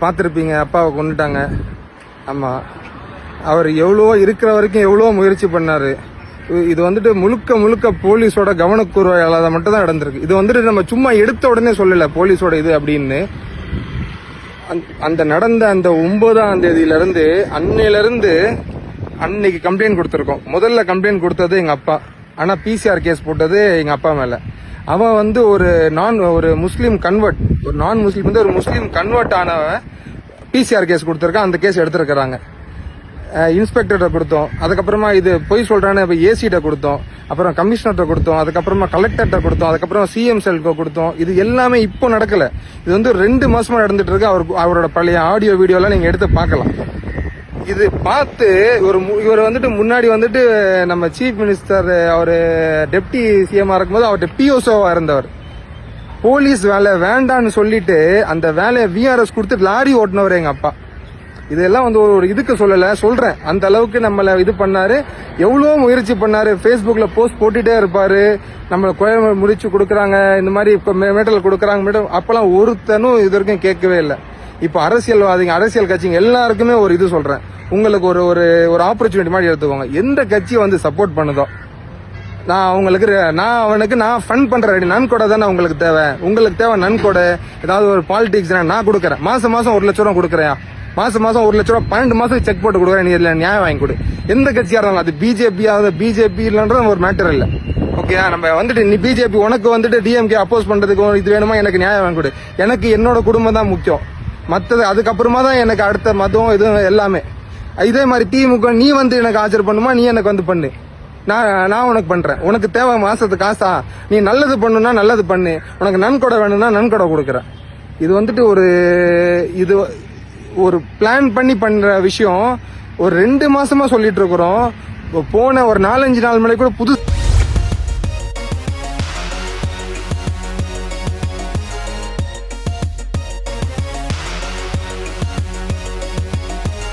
பார்த்துருப்பீங்க அப்பாவை கொண்டுட்டாங்க. ஆமாம் அவர் எவ்வளோ இருக்கிற வரைக்கும் எவ்வளோ முயற்சி பண்ணாரு. இது- இது வந்துட்டு முழுக்க முழுக்க போலீஸோட கவனக்குறையால மட்டும் தான் நடந்திருக்கு. இது வந்துட்டு நம்ம சும்மா எடுத்த உடனே சொல்லலை போலீஸோட இது அப்படின்னு. அந்த- அந்த நடந்த அந்த ஒன்பதாம் தேதியிலேருந்து அன்னையிலேருந்து அன்னைக்கு கம்ப்ளைண்ட் கொடுத்துருக்கோம். முதல்ல கம்ப்ளைண்ட் கொடுத்தது எங்கள் அப்பா. ஆனால் பிசிஆர் கேஸ் போட்டது எங்கள் அப்பா மேலே. அவன் வந்து ஒரு நான் ஒரு முஸ்லீம் கன்வெர்ட் ஒரு நான் முஸ்லீம் வந்து ஒரு முஸ்லீம் கன்வெர்ட் ஆனவன் பிசிஆர் கேஸ் கொடுத்துருக்கான் அந்த கேஸ் எடுத்திருக்கிறாங்க. இன்ஸ்பெக்டர்கிட்ட கொடுத்தோம். அதுக்கப்புறமா இது பொய் சொல்றான்னு இப்போ ஏசிகிட்ட கொடுத்தோம். அப்புறம் கமிஷனர்கிட்ட கொடுத்தோம். அதுக்கப்புறமா கலெக்டர்கிட்ட கொடுத்தோம். அதுக்கப்புறம் சிஎம் செல்க்கு கொடுத்தோம். இது எல்லாமே இப்போ நடக்கலை. இது வந்து ரெண்டு மாதமாக நடந்துட்டு இருக்கு. அவர் அவரோட பழைய ஆடியோ வீடியோலாம் நீங்கள் எடுத்து பார்க்கலாம். இது பார்த்து ஒரு மு- இவர் வந்துட்டு முன்னாடி வந்துட்டு நம்ம சீஃப் மினிஸ்டர் அவர் டெப்டி சிஎம்ஆ இருக்கும்போது அவர்கிட்ட பிஓசோவா இருந்தவர். போலீஸ் வேலை வேண்டான்னு சொல்லிட்டு அந்த வேலையை விஆர்எஸ் கொடுத்து லாரி ஓட்டினவர் எங்க அப்பா. இதெல்லாம் வந்து ஒரு இதுக்கு சொல்லல சொல்றேன். அந்த அளவுக்கு நம்மள இது பண்ணாரு. எவ்வளவோ முயற்சி பண்ணாரு. ஃபேஸ்புக்கில் போஸ்ட் போட்டுட்டே இருப்பாரு. நம்மள குழந்தை முடிச்சு கொடுக்குறாங்க. இந்த மாதிரி இப்போ மெடல் கொடுக்குறாங்க. மேடம் அப்பெல்லாம் ஒருத்தனும் இது வரைக்கும் கேட்கவே இல்லை. இப்போ அரசியல்வாதிங்க அரசியல் கட்சிங்க எல்லாருக்குமே ஒரு இது சொல்றேன். உங்களுக்கு ஒரு ஒரு ஒரு ஆப்பர்ச்சுனிட்டி மாதிரி எடுத்துக்கோங்க. எந்த கட்சியை வந்து சப்போர்ட் பண்ணுதோ? நான் அவங்களுக்கு நான் அவனுக்கு நான் ஃபன் பண்ற ரெடி. நன்கொடை தானே உங்களுக்கு தேவை. உங்களுக்கு தேவை நன்கொடை. ஏதாவது ஒரு பாலிடிக்ஸ் நான் கொடுக்குறேன். மாசம் மாசம் ஒரு லட்ச ரூபா கொடுக்குறேன். மாசம் மாசம் ஒரு லட்ச ரூபா பன்னெண்டு மாசம் செக் போட்டு கொடுக்குறேன். நீ இதுல நியாயம் வாங்கி கொடு. எந்த கட்சியா இருந்தாலும் அது பிஜேபி ஆகுது பிஜேபி இல்லைன்றது ஒரு மேட்டர் இல்ல. ஓகே நம்ம வந்துட்டு நீ பிஜேபி உனக்கு வந்துட்டு டிஎம்கே அப்போஸ் பண்றதுக்கு இது வேணுமா? எனக்கு நியாயம் வாங்கி கொடு. எனக்கு என்னோட குடும்பம் தான் முக்கியம். மற்றது அதுக்கப்புறமா தான் எனக்கு அடுத்த மதம் இதுவும் எல்லாமே. இதே மாதிரி திமுக நீ வந்து எனக்கு ஆச்சர் பண்ணுமா? நீ எனக்கு வந்து பண்ணு. நான் நான் உனக்கு பண்றேன். உனக்கு தேவை மாசத்து காசா? நீ நல்லது பண்ணுனா நல்லது பண்ணு. உனக்கு நன்கொடை வேணும்னா நன்கொடை கொடுக்குறேன் இது வந்துட்டு ஒரு இது ஒரு பிளான் பண்ணி பண்ற விஷயம். ஒரு ரெண்டு மாசமா சொல்லிட்டு இருக்கிறோம். போன ஒரு நாலஞ்சு நாள் மணி கூட புது